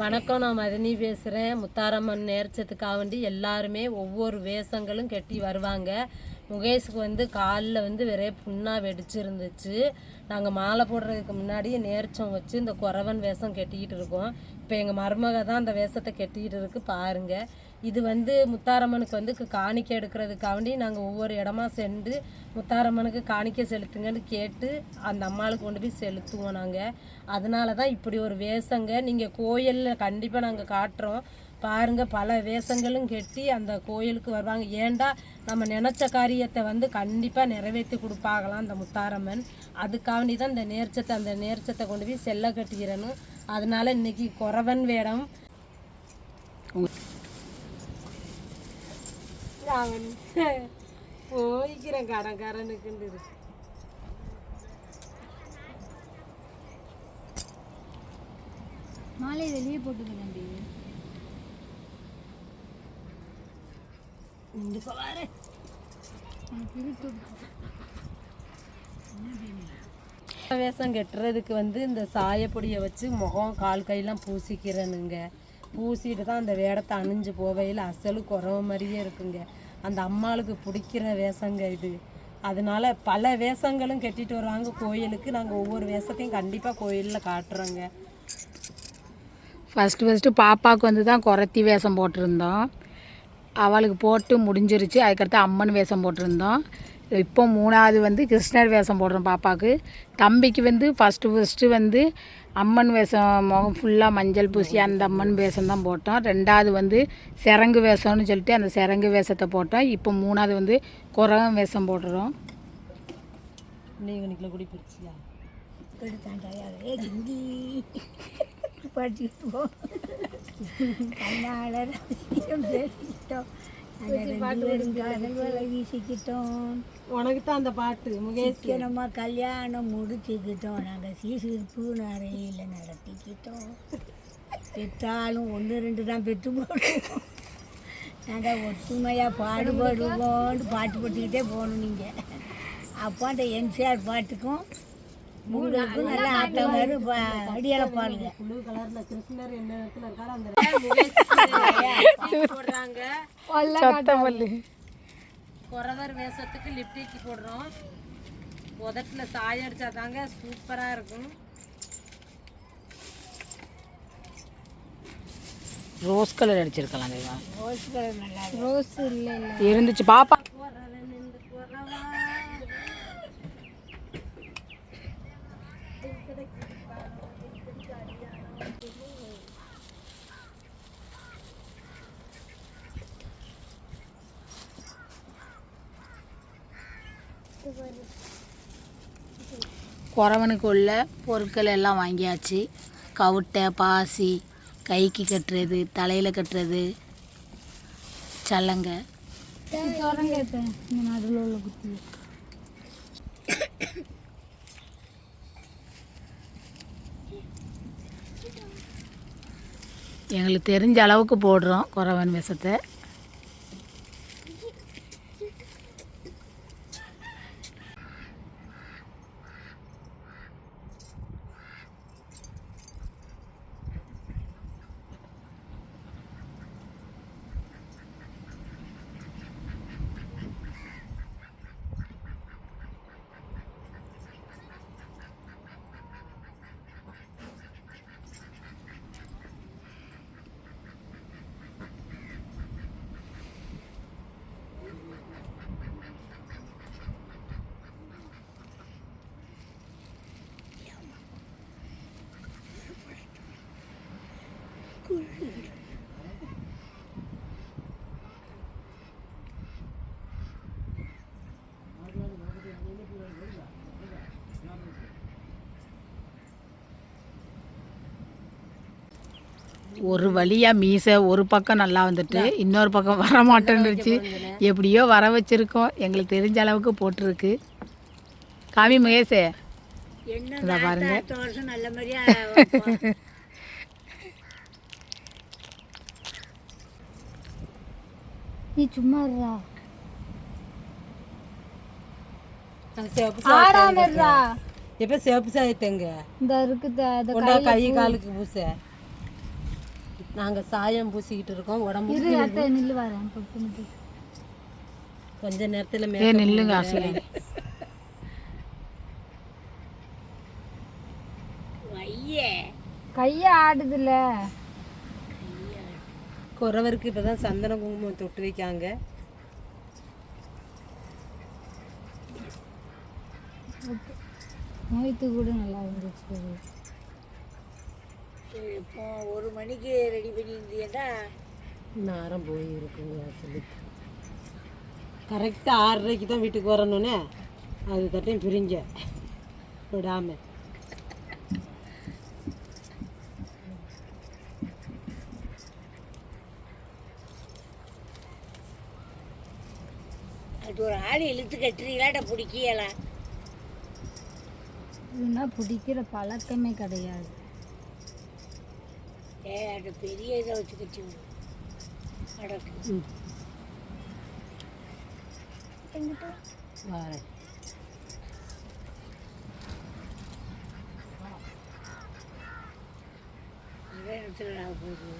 வணக்கம் நான் மதினி பேசுகிறேன் முத்தாரம்மன் நேர்ச்சத்துக்காக வேண்டி எல்லாருமே ஒவ்வொரு வேஷங்களும் கட்டி வருவாங்க. முகேஷுக்கு வந்து காலில் வந்து வெறைய புண்ணாக வெடிச்சிருந்துச்சு. நாங்கள் மாலை போடுறதுக்கு முன்னாடி நேர்ச்சம் வச்சு இந்த குறவன் வேஷம் கட்டிக்கிட்டு இருக்கோம். இப்போ எங்கள் மருமக தான் அந்த வேஷத்தை கட்டிக்கிட்டு இருக்கு பாருங்கள் இது வந்து முத்தாரம்மனுக்கு வந்து காணிக்கை எடுக்கிறதுக்காகண்டி நாங்கள் ஒவ்வொரு இடமா சென்று முத்தாரம்மனுக்கு காணிக்கை செலுத்துங்கன்னு கேட்டு அந்த அம்மாளுக்கு கொண்டு போய் செலுத்துவோம் நாங்கள் அதனால தான் இப்படி ஒரு வேஷங்க. நீங்கள் கோயிலில் கண்டிப்பாக நாங்கள் காட்டுறோம். பாருங்கள் பல வேஷங்களும் கெட்டி அந்த கோயிலுக்கு வருவாங்க. ஏன்டா நம்ம நினச்ச காரியத்தை வந்து கண்டிப்பாக நிறைவேற்றி கொடுப்பாகலாம் அந்த முத்தாரம்மன். அதுக்காண்டி தான் இந்த நேர்ச்சத்தை அந்த நேர்ச்சத்தை கொண்டு போய் செல்ல கட்டிக்கிறணும். அதனால இன்னைக்கு குறவன் வேடம். அவன் போய்க்கிறேன் கடன்காரனுக்குண்டு இருக்கு மாலை வெளியே போட்டுக்க நம்பி வேஷம் கட்டுறதுக்கு வந்து இந்த சாயப்பொடியை வச்சு முகம் கால் கையெல்லாம் பூசிக்கிறனுங்க பூசிட்டு தான் அந்த வேடத்தை அணிஞ்சு போவையில் அசலு குறவ மாதிரியே இருக்குங்க. அந்த அம்மாளுக்கு பிடிக்கிற வேஷங்க இது. அதனால பல வேஷங்களும் கட்டிட்டு வருவாங்க. கோயிலுக்கு நாங்கள் ஒவ்வொரு வேஷத்தையும் கண்டிப்பாக கோயிலில் காட்டுறோங்க. ஃபஸ்ட்டு ஃபஸ்ட்டு பாப்பாவுக்கு வந்து தான் குறத்தி வேஷம் போட்டிருந்தோம். அவளுக்கு போட்டு முடிஞ்சிருச்சு. அதுக்கடுத்து அம்மன் வேஷம் போட்டிருந்தோம். இப்போ மூணாவது வந்து கிருஷ்ணர் வேஷம் போடுறோம் பாப்பாவுக்கு தம்பிக்கு வந்து ஃபஸ்ட்டு ஃபஸ்ட்டு வந்து அம்மன் வேஷம் முகம் ஃபுல்லாக மஞ்சள் பூசி அந்த அம்மன் வேஷம் தான் போட்டோம். ரெண்டாவது வந்து சிறங்கு வேஷம்னு சொல்லிட்டு அந்த சிறங்கு வேஷத்தை போட்டோம். இப்போ மூணாவது வந்து குரவன் வேஷம் போடுறோம். நீங்கள் குடி பிடிச்சியா ஏ ஹிந்தி படிச்சுட்டு போ. வீசிக்கிட்டோம். உனக்கு தான் அந்த பாட்டு முகேஷ். நம்ம கல்யாணம் முடிச்சுக்கிட்டோம். நாங்கள் சீசிருப்பு நிறையில நடத்திக்கிட்டோம். பெற்றாலும் ஒன்று ரெண்டு தான் பெற்று போடுவோம் நாங்கள் ஒற்றுமையாக பாடுபடுவோம்னு பாட்டு போட்டுக்கிட்டே போகணும் நீங்கள் அப்போ அந்த எம்ஜிஆர் பாட்டுக்கும் உங்களுக்கும் நல்லா ஆட்டம் வரும் பா- அடியால பாருங்க. ப்ளூ கலர்ல கிருஷ்ணர் என்ன இடத்துல இருக்காரோ அந்த போடுறாங்க. சத்தமல்லி குறவர் வேஷத்துக்கு லிப்டிக் போடுறோம். உதட்டில் சாயம் அடிச்சா தாங்க சூப்பராக இருக்கும். ரோஸ் கலர் அடிச்சிருக்கலாம் ரோஸ் கலர் நல்லா ரோஸ் இல்லை இல்லை. இருந்துச்சு. பாப்பா குறவனுக்கு உள்ள பொருட்கள் எல்லாம் வாங்கியாச்சு. கவுட்டை பாசி கைக்கு கட்டுறது தலையில் கட்டுறது சல்லங்க. எங்களுக்கு தெரிஞ்ச அளவுக்கு போடுறோம் குறவன் விஷத்தை. ஒரு வழியாக மீசை ஒரு பக்கம் நல்லா வந்துட்டு இன்னொரு பக்கம் வர மாட்டேன்னுச்சு எப்படியோ வர வச்சுருக்கோம். எங்களுக்கு தெரிஞ்ச அளவுக்கு போட்டிருக்கு. காமி மகேஷே. என்ன இதை பாருங்க. நீ சும்மா இருடா. எப்போ சிவப்பு சாயத்தங்க இந்த இருக்குது அது கொண்டா கை காலுக்கு பூச. நாங்கள் சாயம் பூசிக்கிட்டு இருக்கோம் உடம்பு கொஞ்ச நேரத்தில் ஏ நில்லுங்க ஐயே கையை. ஆடுதுல்ல. குறவருக்கு இப்போ தான் சந்தன குங்குமம் தொட்டு வைக்காங்க. நோய்த்து கூட நல்லா இருந்துச்சு. இப்போ ஒரு மணிக்கு ரெடி பண்ணியிருந்தீங்கன்னா நேரம் போயிருக்குங்க சொல்லி. கரெக்டாக ஆறரைக்கு தான் வீட்டுக்கு வரணுன்னே அது தட்டையும் பிரிங்க விடாமல் அது ஒரு ஆள் இழுத்து கட்டுறீங்களாட்ட பிடிக்கலாம் இதுனா பிடிக்கிற பழக்கமே கிடையாது. அது பெரிய இதை வச்சு கட்டி அடக்கு. வரேன். இடத்துல நான் போகுது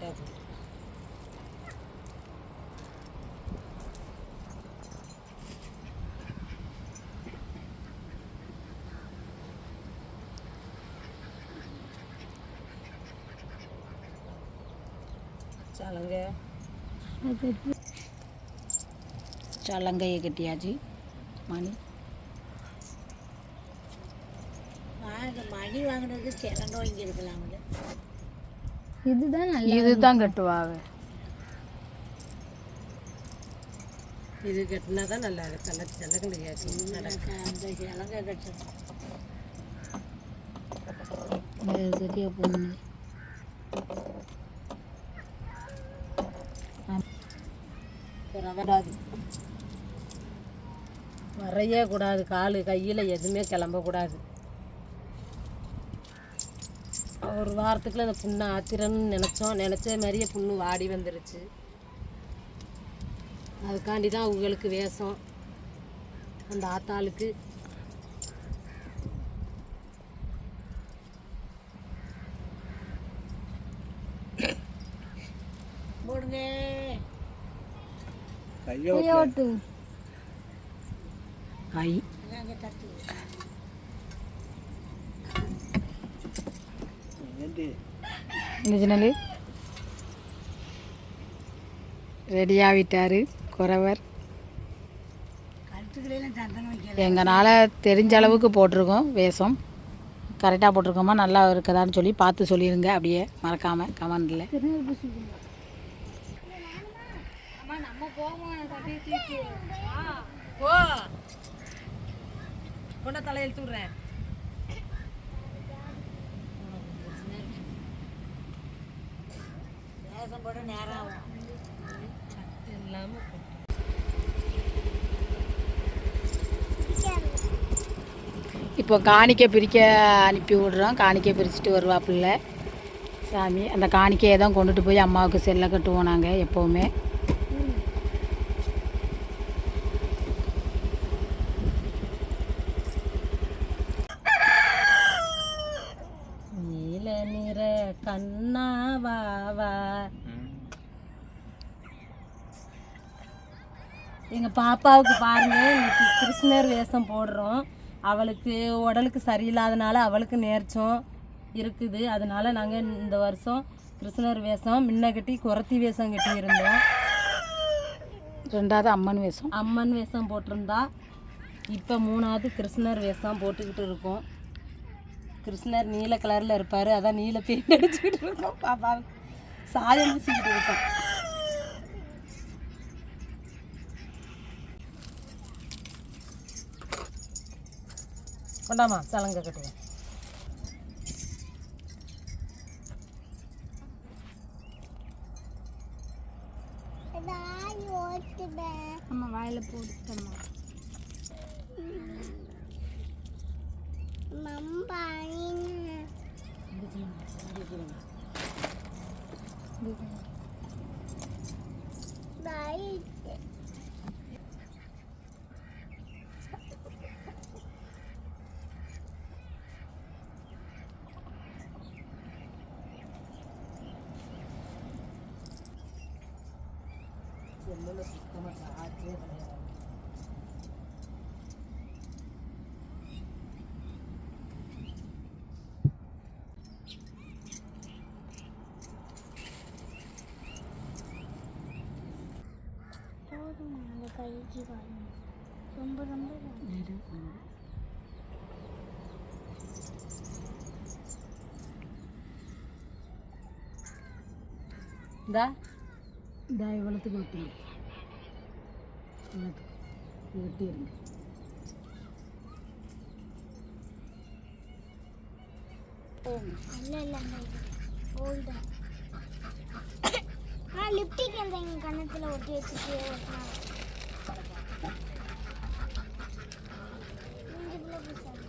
சரி சலங்கை சலங்கையை கட்டியாச்சு மணி மணி வாங்கினது சிலங்க வாங்கியிருக்கலாம்ல இதுதான் நல்லா இதுதான் கட்டுவாங்க இது கட்டினா தான் நல்லா இருக்கு. நல்லா கட்டணும் கட்டிய பொண்ணு வரையே கூடாது கால் கையில் எதுவுமே கிளம்பக்கூடாது. ஒரு வாரத்துக்குள்ள அந்த புண்ணை ஆத்திரன்னு நினச்சோம். நினச்ச மாதிரியே புண்ணு வாடி வந்துருச்சு. அதுக்காண்டி தான் அவங்களுக்கு வேஷம். அந்த ஆத்தாளுக்கு. போடுங்க. கையோட்டு கை அதாங்க தட்டு இந்த ஜன்னல் ரெடியாகிட்டாரு குறவர். கழுத்துக்களையெல்லாம் சந்தனம் வைக்கல எங்களால் தெரிஞ்ச அளவுக்கு போட்டிருக்கோம் வேஷம். கரெக்டாக போட்டிருக்கோமா நல்லா இருக்குதான்னு சொல்லி பார்த்து சொல்லிடுங்க அப்படியே மறக்காமல் கமெண்டில். கொண்ட தலையெழுத்து விட்றேன் வேஷம் போட நேரம் ஆகும் எல்லாமே இப்போ காணிக்கை பிரிக்க அனுப்பி விடுறோம். காணிக்கை பிரிச்சுட்டு வருவாப்புல சாமி அந்த காணிக்கையை தான் கொண்டுட்டு போய் அம்மாவுக்கு செல்ல கட்டுவோம் நாங்கள் எப்போவுமே. நீல நிற கண்ணாவாவா எங்கள் பாப்பாவுக்கு பாருங்க இன்னைக்கு கிருஷ்ணர் வேஷம் போடுறோம். அவளுக்கு உடலுக்கு சரியில்லாதனால அவளுக்கு நேர்ச்சம் இருக்குது. அதனால நாங்கள் இந்த வருஷம் கிருஷ்ணர் வேஷம் முன்ன கட்டி குரத்தி வேஷம் கட்டி இருந்தோம் ரெண்டாவது அம்மன் வேஷம். அம்மன் வேஷம் போட்டிருந்தா இப்போ மூணாவது கிருஷ்ணர் வேஷம் போட்டுக்கிட்டு இருக்கோம். கிருஷ்ணர் நீல கலரில் இருப்பார். அதான் நீல பெயிண்ட் அடிச்சுக்கிட்டு இருக்கோம். பாப்பாவுக்கு சாயம் பூசிக்கிட்டு இருக்கோம். வேண்டாமா சலங்க கட்டுங்க. அம்மா வாயில் போட்டுட்டம்மா மம்பாயின் ரொம்ப ரொம்ப இந்தா இந்த இவ்வளோத்துக்கு வெட்டி இவ்வளோத்துக்கு வெட்டி இருங்க இல்ல இல்ல ஓல்டு ஆ லிப்டிக் அந்த எங்க கண்ணத்துல ஒட்டி வச்சுட்டு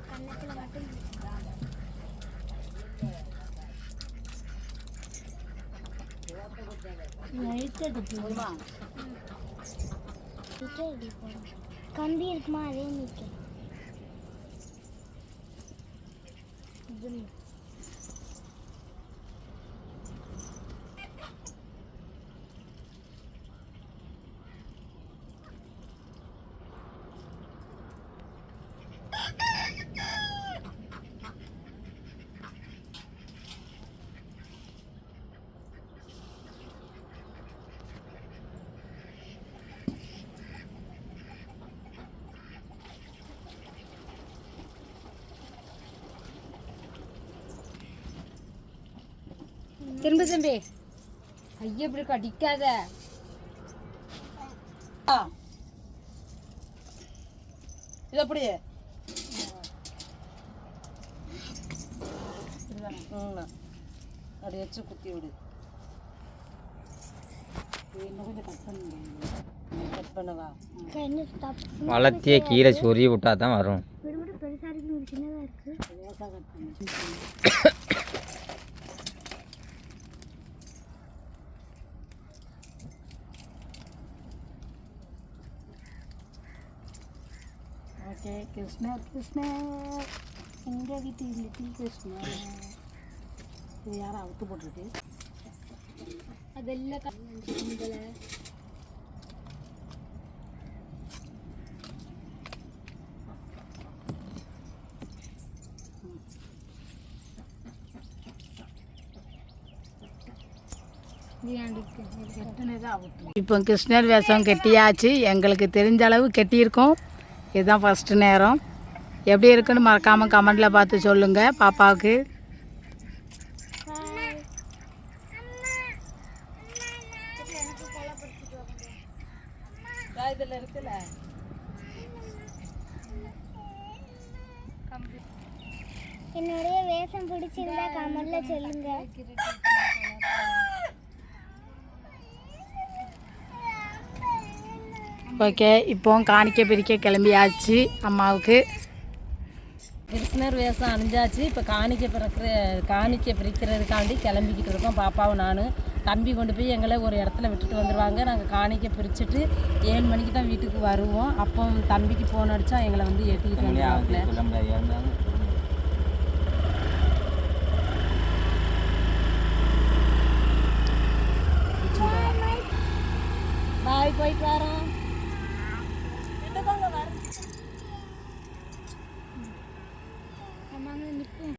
கண்ணத்துல மட்டும் கம்பி இருக்குமா அதே நிற்கும் திரும்ப தம்பி. ஐயா இப்படி கடிக்காத. இது எப்படி? ம். அப்படி வச்சு குத்தி விடு. வளர்த்திய கீரை சொருகி விட்டா தான் வரும். விட விட பெருசா இருக்கு ஒரு சின்னதா இருக்கு லேசாக கட் பண்ணி ஓகே கிருஷ்ணர் கிருஷ்ணர் எங்கள் வீட்டு லிட்டில் கிருஷ்ணர் இது யாரும் அவுத்து போட்டிருக்கு? அதெல்லாம் இப்போ கிருஷ்ணர் வேஷம் கெட்டியாச்சு. எங்களுக்கு தெரிஞ்ச அளவு கெட்டியிருக்கோம். இதுதான் ஃபஸ்ட்டு நேரம். எப்படி இருக்குன்னு மறக்காமல் கமெண்டில் பார்த்து சொல்லுங்கள் பாப்பாவுக்கு. இதில் இருக்குல்ல. என்னுடைய வேஷம் பிடிச்சிருந்தா கமெண்ட்ல சொல்லுங்க. ஓகே இப்போ காணிக்க பிரிக்க கிளம்பியாச்சு அம்மாவுக்கு. கிருஷ்ணர் வேஷம் அணிஞ்சாச்சு. இப்போ காணிக்க பிறக்கிற காணிக்க பிரிக்கிறதுக்காண்டி கிளம்பிக்கிட்டு இருக்கோம். பாப்பாவும் நானும். தம்பி கொண்டு போய் எங்களை ஒரு இடத்துல விட்டுட்டு வந்துடுவாங்க நாங்கள் காணிக்க பிரிச்சுட்டு ஏழு மணிக்கு தான் வீட்டுக்கு வருவோம். அப்போ தம்பிக்கு ஃபோன் அடித்தா எங்களை வந்து ஏற்றிக்கிட்டு வந்துடுவாங்க பாய் போயிட்டு வரோம்